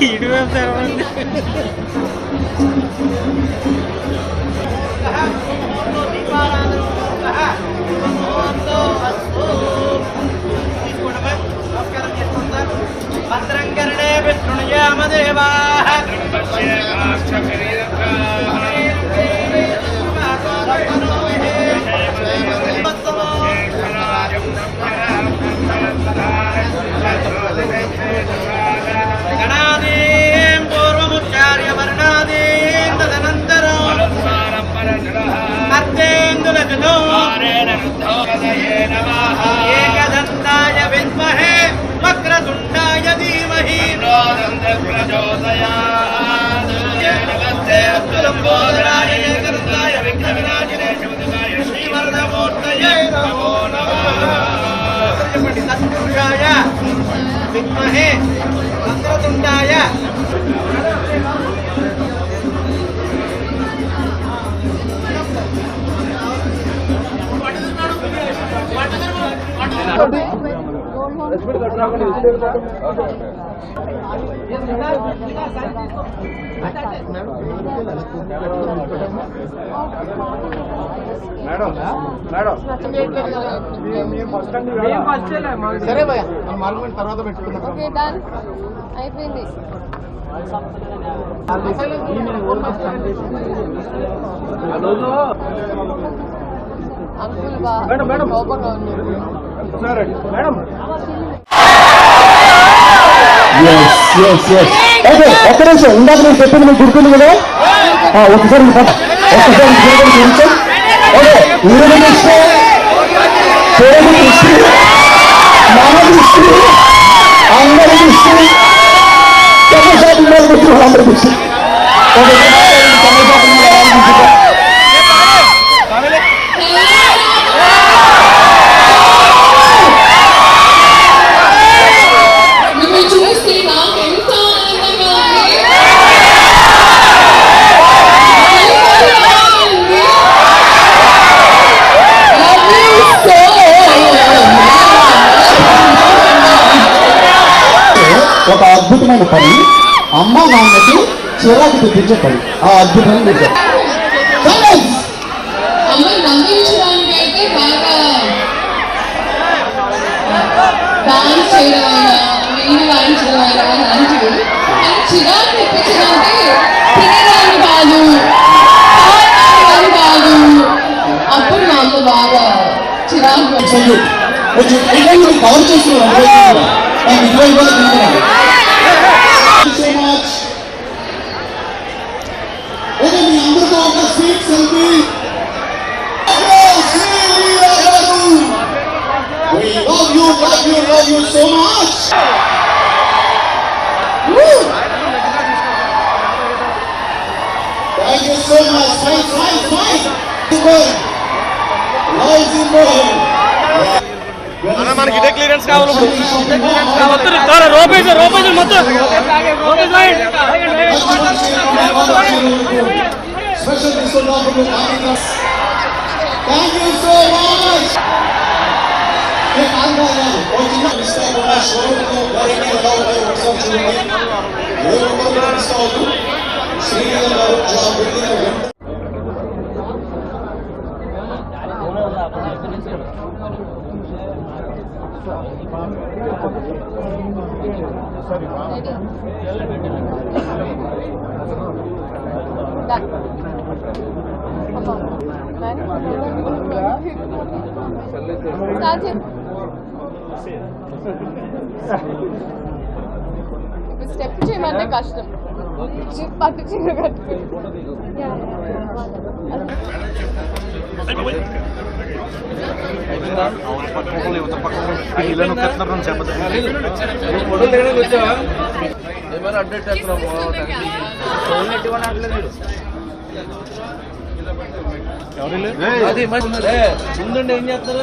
ಇಡುವೆ ಭದ್ರಂಕರಣೇ ವಿಷ್ಣುಯಾಮ ದೇವಾ विद्महे वक्रतुण्डाय సరే భయ్య మనం మార్గం తర్వాత పెట్టుకుందాం. Okay done. అయిపోయింది. Uncle బా కోపంగా ఉంది ఓకే ఒక్క నిమిషం ఇందాక నేను చెప్పింది మీకు గుర్తుంది కదా ఆ, ఒకసారి ఇది పట్టు. ఒక్కసారి ఇది చూడండి చూపించు. ఓకే ఊరిన దృష్టి చూడని దృష్టి మన దృష్టి అందరి దృష్టి చంద్రశేఖర్ దృష్టి వాళ్ళందరి దృష్టి ఓకే వాయించడం అయినా అలాంటివి కానీ చిరాకు తెప్పించడంటే తినేదాన్ని కాదు. కాదు. అప్పుడు మా అమ్మ బాగా చిరాకు ఏదైనా కవర్ చేస్తున్నారు. నాకు ఇరవై వేలు love you, love you so much. Woo! Thank you so much. Fine, fine, fine. Super. Love you more. అన్న మనకి ఇదే క్లియరెన్స్ కావాలి రూపాయి రూపాయి మొత్తం స్పెషల్ తీసుకున్నప్పుడు థ్యాంక్ యూ تعرف عنه وكيل مستقبل شروطه ورمي الغرب وصفه ويقوم بصوته سرير الرجاء Sadece స్టెప్ చేయమంటే కష్టం పట్టు చీర కట్టుకుని ముందుండి ఏం చేస్తారు?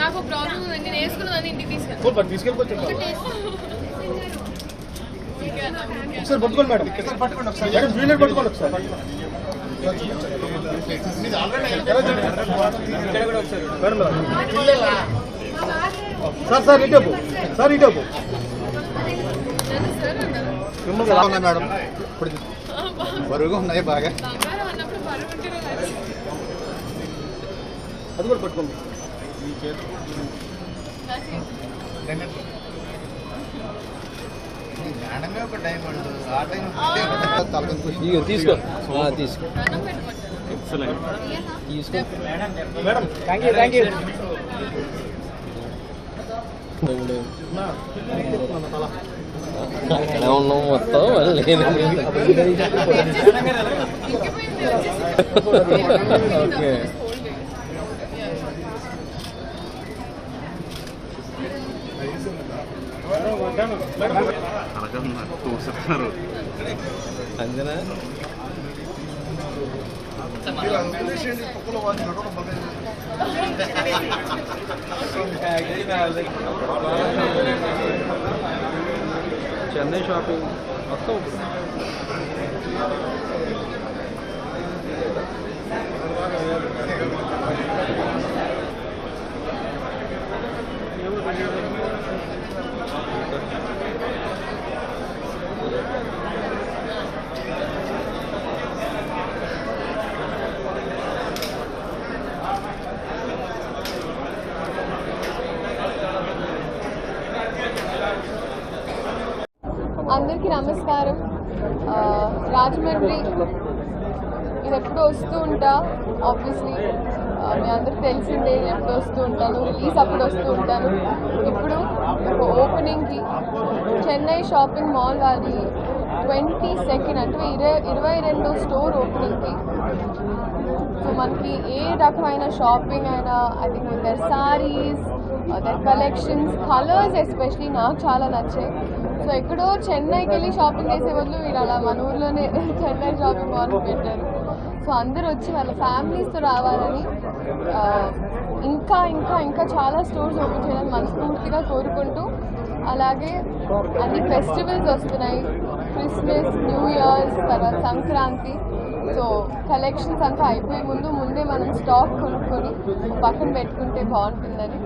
నాకు ప్రాబ్లం నేను వేసుకున్నదాన్ని ఇంటికి తీసుకెళ్ళి పట్టుకోండి మేడం. ఒకసారి పట్టుకోండి ఒకసారి మేడం వీళ్ళని పట్టుకోండి ఒకసారి. సార్ సార్ ఇటేపు సార్ ఇటేపు మిమ్మల్ని మేడం. ఇప్పుడు బరువుగా ఉన్నాయి బాగా బంగారం అన్నప్పుడు బరువుంటేనే కదా. అది కూడా పట్టుకోండి నా చేతి. తీసుకో తీసుకో దండం పెట్టుకుంటాను తీసుకో madam thank you thank you അങ്ങനെ ഒന്നും മൊത്തം അല്ലേ ഓക്കെ അങ്ങനെ Thank you. చెన్నై షాపింగ్ మొత్తం అందరికీ నమస్కారం. రాజమండ్రి ఇది ఎప్పుడు వస్తూ ఉంటా ఆబ్వియస్లీ మీ అందరికి తెలిసిందే నేను ఎప్పుడు వస్తూ ఉంటాను రిలీజ్ అప్పుడు వస్తూ ఉంటాను. ఇప్పుడు ఒక ఓపెనింగ్కి చెన్నై షాపింగ్ మాల్ వారి ట్వంటీ సెకండ్ అంటే ఇరవై ఇరవై రెండు స్టోర్ ఓపెనింగ్కి సో మనకి ఏ రకమైన షాపింగ్ అయినా I think their saris their collections colours especially నాకు చాలా నచ్చాయి. సో ఎక్కడో చెన్నైకి వెళ్ళి షాపింగ్ చేసే బదులు మీరు అలా మన ఊర్లోనే చెన్నై షాపింగ్ మాల్ పెట్టారు. సో అందరూ వచ్చి వాళ్ళ ఫ్యామిలీస్తో రావాలని ఇంకా ఇంకా ఇంకా చాలా స్టోర్స్ ఓపెన్ చేయాలని మనస్ఫూర్తిగా కోరుకుంటూ అలాగే అన్ని ఫెస్టివల్స్ వస్తున్నాయి. క్రిస్మస్ న్యూ ఇయర్స్ తర్వాత సంక్రాంతి. సో కలెక్షన్స్ అంతా అయిపోయే ముందు ముందే మనం స్టాక్ కొనుక్కొని పక్కన పెట్టుకుంటే బాగుంటుందని.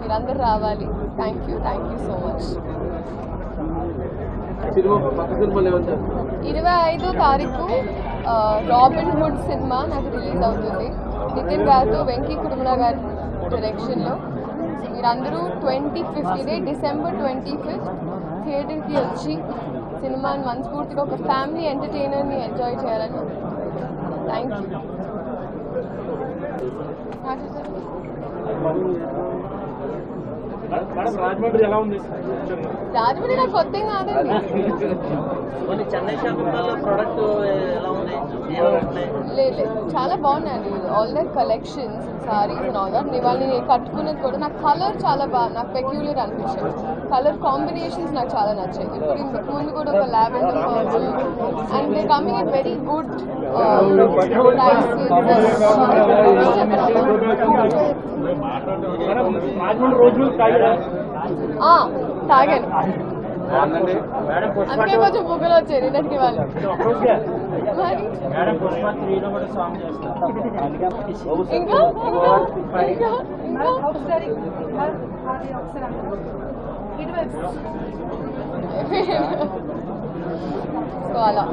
మీరందరూ రావాలి. Thank you thank you so much ఇరవై ఐదో తారీఖు రాబిన్ హుడ్ సినిమా నాకు రిలీజ్ అవుతుంది. నితిన్ గారితో వెంకీ కుడుమల గారి డైరెక్షన్లో మీరందరూ ట్వంటీ ఫిఫ్త్ ఇదే డిసెంబర్ ట్వంటీ ఫిఫ్త్ థియేటర్కి వచ్చి సినిమాని మనస్ఫూర్తిగా ఒక ఫ్యామిలీ ఎంటర్టైనర్ని ఎంజాయ్ చేయాలని థ్యాంక్ యూ రాజమండ్రి ఎలా ఉంది? రాజమండ్రి నాకు కొత్త కాదండి. కొన్ని చెన్నై షాపింగ్ ప్రోడక్ట్ ఎలా లేదు చాలా బాగున్నాయండి. All their collections saris and all that నేను కట్టుకున్నది కూడా నాకు కలర్ చాలా బాగా నాకు పెక్యులర్ అనిపించింది. కలర్ కాంబినేషన్స్ నాకు చాలా నచ్చాయి. ఇప్పుడు ఇంతకు ముందు కూడా ఒక lavender purple and they coming in very good తాగాను. అందుకే కొంచెం బుగ్గలు వచ్చాయి నిన్నటికి వాళ్ళు. ఇంకా? ఇంకా? ఒకసారి. ఇటువైపు అలా.